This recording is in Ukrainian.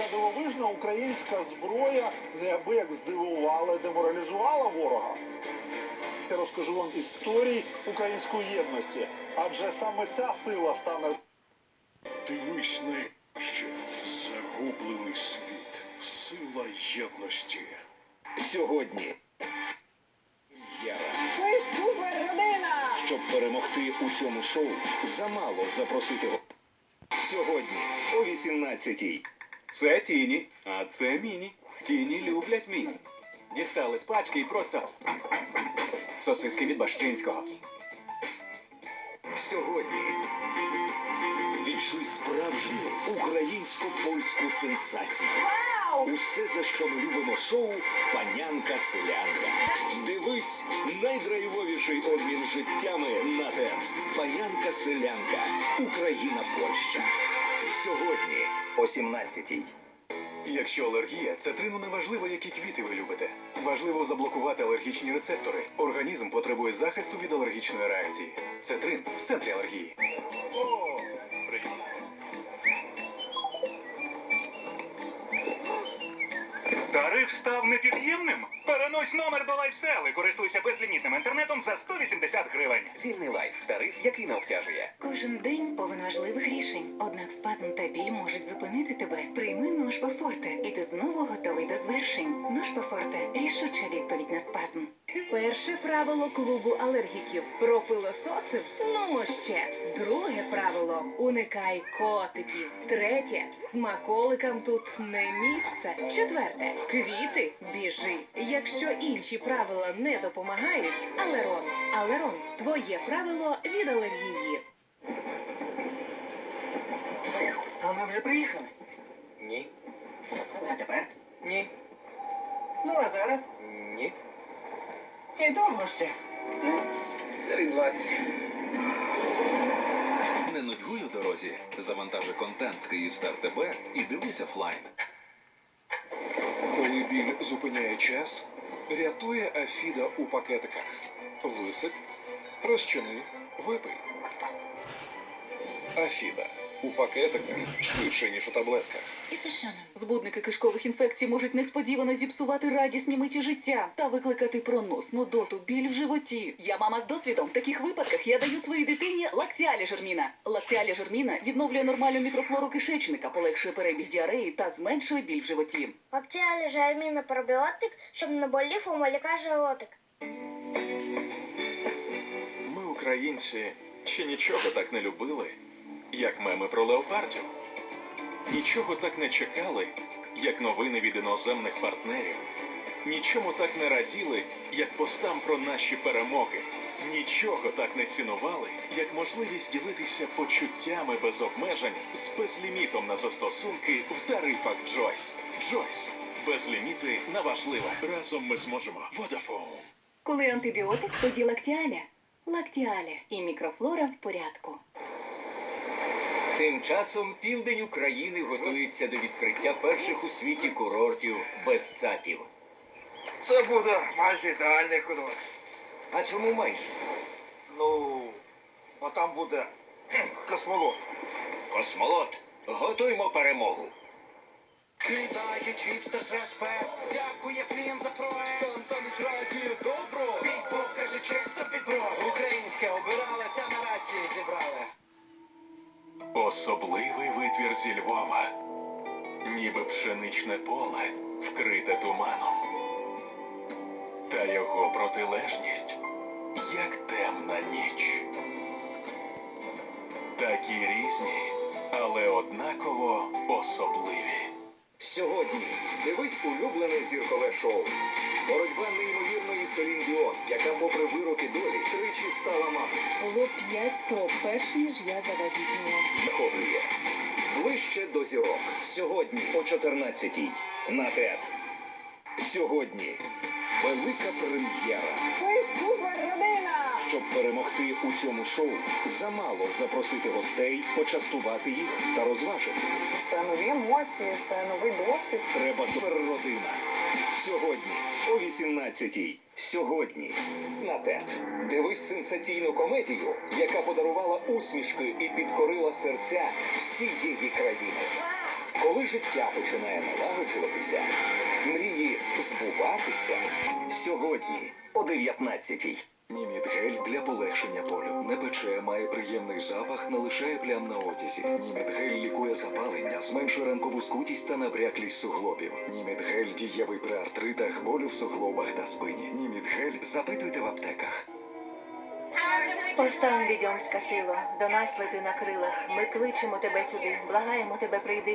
ця дивовижна українська зброя неабияк здивувала і деморалізувала ворога. Я розкажу вам історії української єдності, адже саме ця сила стане Дивись найкраще. Загублений світ. Сила єдності. Сьогодні Яра. Ви супер родина! Щоб перемогти у цьому шоу, замало запросити. Сьогодні о 18-й. Це Тіні, а це Міні. Тіні люблять Міні. Дістали з пачки і просто сосиски від Бащинського. Сьогодні відчуй справжню українсько-польську сенсацію. Усе, за що ми любимо шоу Панянка селянка. Дивись найдрайвовіший обмін життями на ТЕН. Панянка селянка. Україна Польща. Сьогодні о 17-й. Якщо алергія, цитрину не важливо, які квіти ви любите. Важливо заблокувати алергічні рецептори. Організм потребує захисту від алергічної реакції. Цитрин в центрі алергії. Тариф став непід'ємним? Перенось номер до лайфсели. і користуйся безлімітним інтернетом за 180 гривень. Вільний лайф. Тариф, який не обтяжує. Кожен день повен важливих рішень. Однак спазм та біль можуть зупинити тебе. Прийми Ношпа Форте, і ти знову готовий до звершень. Нож по Форте рішуча відповідь на спазм. Правило клубу алергіків про пилососив ну ще. Друге правило уникай котиків. Третє смаколикам тут не місце. Четверте квіти біжи. Якщо інші правила не допомагають, алерон. Алерон твоє правило від алергії. А ми вже приїхали. Ні. А тепер? Ні. Ну а зараз? Ні. І довго ще. Серед 20. Не нудьгуй у дорозі. Завантажи контент з Київстар ТБ і дивись офлайн. Коли біль зупиняє час, рятує Афіда у пакетиках. Висип, розчини, випий. Афіда. У пакетиках швидше, ніж у таблетках. І це що нам? Збудники кишкових інфекцій можуть несподівано зіпсувати радісні миті життя та викликати пронос, нудоту, біль в животі. Я мама з досвідом. В таких випадках я даю своїй дитині лактіалі жирміна. Лактіалі жирміна відновлює нормальну мікрофлору кишечника, полегшує перебіг діареї та зменшує біль в животі. Лактіалі жайміна пробіотик, щоб не болів у малюка животик. Ми, українці, ще нічого так не любили, як меми про леопардів. Нічого так не чекали, як новини від іноземних партнерів. Нічому так не раділи, як постам про наші перемоги. Нічого так не цінували, як можливість ділитися почуттями без обмежень з безлімітом на застосунки в тарифах Джойс. Джойс. Безліміти на важливе. Разом ми зможемо. Водафон. Коли антибіотик, тоді лактіаля. Лактіаля і мікрофлора в порядку. Тим часом південь України готується до відкриття перших у світі курортів без ЦАПів. Це буде майже ідеальний курорт. А чому майже? Ну, а там буде космолот. Космолот, готуймо перемогу. Кидає чіпс та респект. Дякує клієнт за проект. Особливий витвір зі Львова, ніби пшеничне поле, вкрите туманом. Та його протилежність, як темна ніч. Такі різні, але однаково особливі. Сьогодні дивись улюблене зіркове шоу. Боротьба неймовірної Селін Діон, яка, попри вироки долі, тричі стала мамою. Було п'ять спроб, перш ніж я завагітніла. Захоплює. Ближче до зірок. Сьогодні о 14-й. На ТЕТ. Сьогодні велика прем'єра. Щоб перемогти у цьому шоу, замало запросити гостей, почастувати їх та розважити. Це нові емоції, це новий досвід. Треба родина. Сьогодні о 18-й. Сьогодні на ТЕТ. Дивись сенсаційну комедію, яка подарувала усмішки і підкорила серця всієї країни. Коли життя починає налагоджуватися, мрії збуватися сьогодні о 19-й. Німід гель для полегшення болю. Не пече, має приємний запах, не лишає плям на одязі. Німід гель лікує запалення, зменшує ранкову скутість та набряклість суглобів. Німід гель дієвий при артритах, болю в суглобах та спині. Німід гель запитуйте в аптеках. Постань відьомська сила, до нас лети на крилах. Ми кличемо тебе сюди, благаємо тебе прийди.